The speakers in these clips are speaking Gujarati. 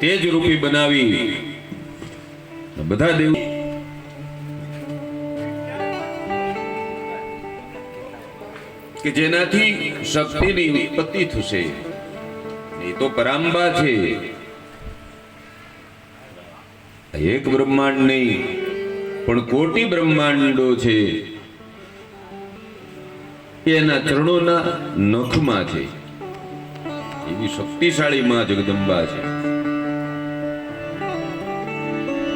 તેજ રૂપી બનાવી બધા દેવ કે જેનાથી શક્તિની ઉત્પત્તિ થશે. એ તો પરાંબા છે. એક બ્રહ્માંડ નહીં, પણ કોટી બ્રહ્માંડો છે. એના ચરણોના નખમાં છે. એવી શક્તિશાળી માં જગદંબા છે.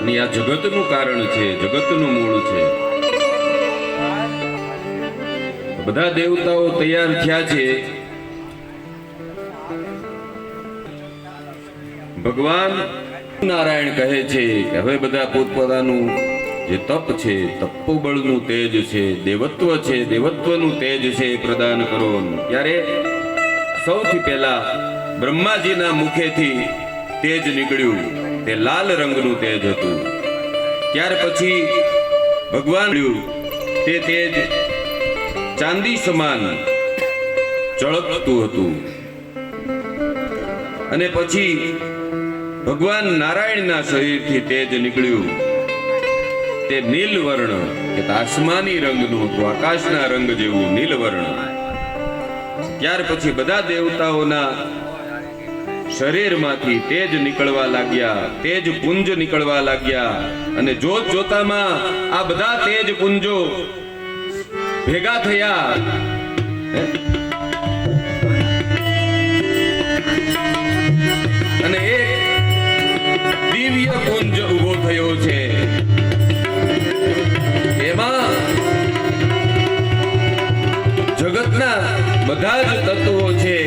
અને આ જગતનું કારણ છે, જગતનું મૂળ છે. બધા દેવતાઓ તૈયાર થયા છે. ભગવાન નારાયણ કહે છે હવે બધા પોતપોતાનું જે તપ છે, તપોબળનું તેજ છે, દેવત્વ છે, દેવત્વનું તેજ છે પ્રદાન કરો. ત્યારે સૌથી પહેલા બ્રહ્માજીના મુખેથી તેજ નીકળ્યું. તે લાલ રંગનું તેજ હતું. ત્યાર પછી ભગવાન તે તેજ ચાંદી સમાન ચળકતું હતું. અને પછી ભગવાન નારાયણના શરીરથી તેજ નીકળ્યું. તે નીલ વર્ણ કે આસમાની રંગનું હતું, આકાશના રંગ જેવું નીલ વર્ણ ત્યાર પછી બધા દેવતાઓના શરીરમાંથી તેજ નીકળવા લાગ્યા, તેજ પુંજ નીકળવા લાગ્યા. અને જોત જોતામાં આ બધા તેજ પુંજો ભેગા થયા. અને એક જગતના બધા જ તત્વો છે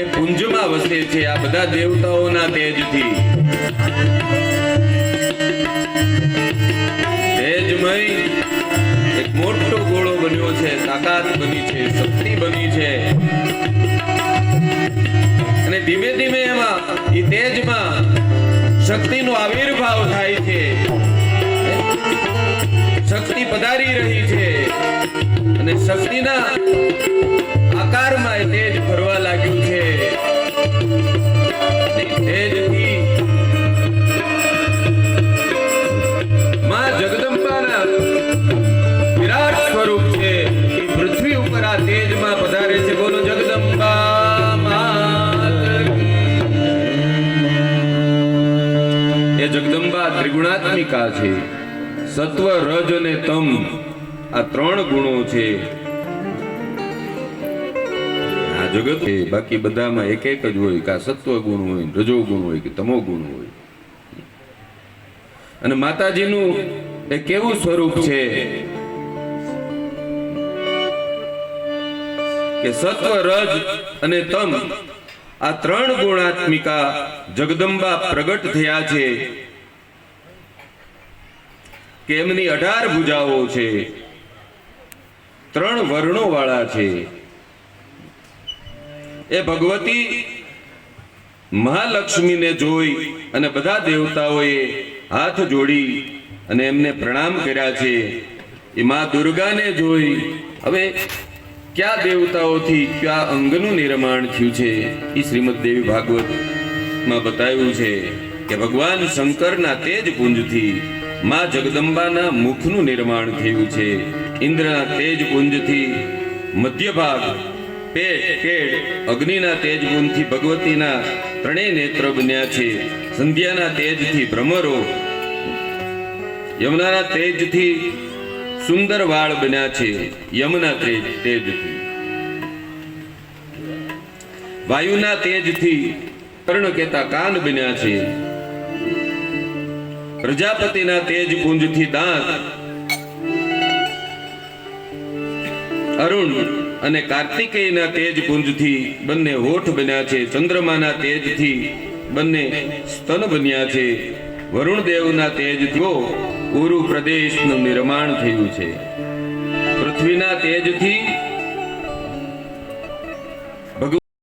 એ પુંજમાં વસે છે. આ બધા દેવતાઓના તેજથી. તેજમય એક મોટો ગોળો બન્યો છે. તાકાત બની છે, શક્તિ બની છે. અને ધીમે ધીમે એમાં એ તેજમાં શક્તિનો આવિર્ભાવ થાય છે. શક્તિ પધારી રહી છે. અને શક્તિના આકારમાં તેજ ભરવા લાગ્યું છે. એ પૃથ્વી જગદંબા ત્રિગુણાત્મિકા છે. સત્વ રજ અને તમ આ ત્રણ ગુણો છે. આ જગત બાકી બધામાં એક એક જ હોય કે આ સત્વ ગુણ હોય, રજો ગુણ હોય કે તમો ગુણ હોય. અને માતાજીનું એ કેવું સ્વરૂપ છે? કે સત્વ, રજ અને તમ આ ત્રણ ગુણાત્મિકા જગદંબા પ્રગટ થયા છે. કે એમની અઢાર ભુજાઓ છે. ત્રણ વર્ણો વાળા છે. એ ભગવતી મહાલક્ષ્મીને જોઈ અને બધા દેવતાઓએ હાથ જોડી અને એમને પ્રણામ કર્યા છે. એ મા દુર્ગાને જોઈ, હવે કયા દેવતાઓથી કયા અંગનું નિર્માણ થયું છે? એ શ્રીમદ દેવી ભાગવતમાં બતાવ્યું છે કે ભગવાન શંકરના તેજ પુંજથી મા જગદંબાના મુખનું નિર્માણ થયું છે. ઇન્દ્રના તેજ પુંજથી મધ્ય ભાગ પેટ કેડ અગ્નિના તેજ ગુણથી ભગવતીના ત્રણેય નેત્ર બન્યા છે. સંધ્યાના તેજથી ભ્રમરો, યમુનાના તેજથી સુંદર વાળ બન્યા છે. યમના તેજ, તેજથી. વાયુના તેજથી કર્ણ કેતા કાન બન્યા છે. પ્રજાપતિના તેજ પુંજથી દાંત અરુણ અને કાર્તિકેયના તેજ પુંજથી બંને હોઠ બન્યા છે, ચંદ્રમાના તેજથી બંને સ્તન બન્યા છે. વરુણ દેવના તેજથી ઉરુ પ્રદેશનું નિર્માણ થયું છે. પૃથ્વીના તેજથી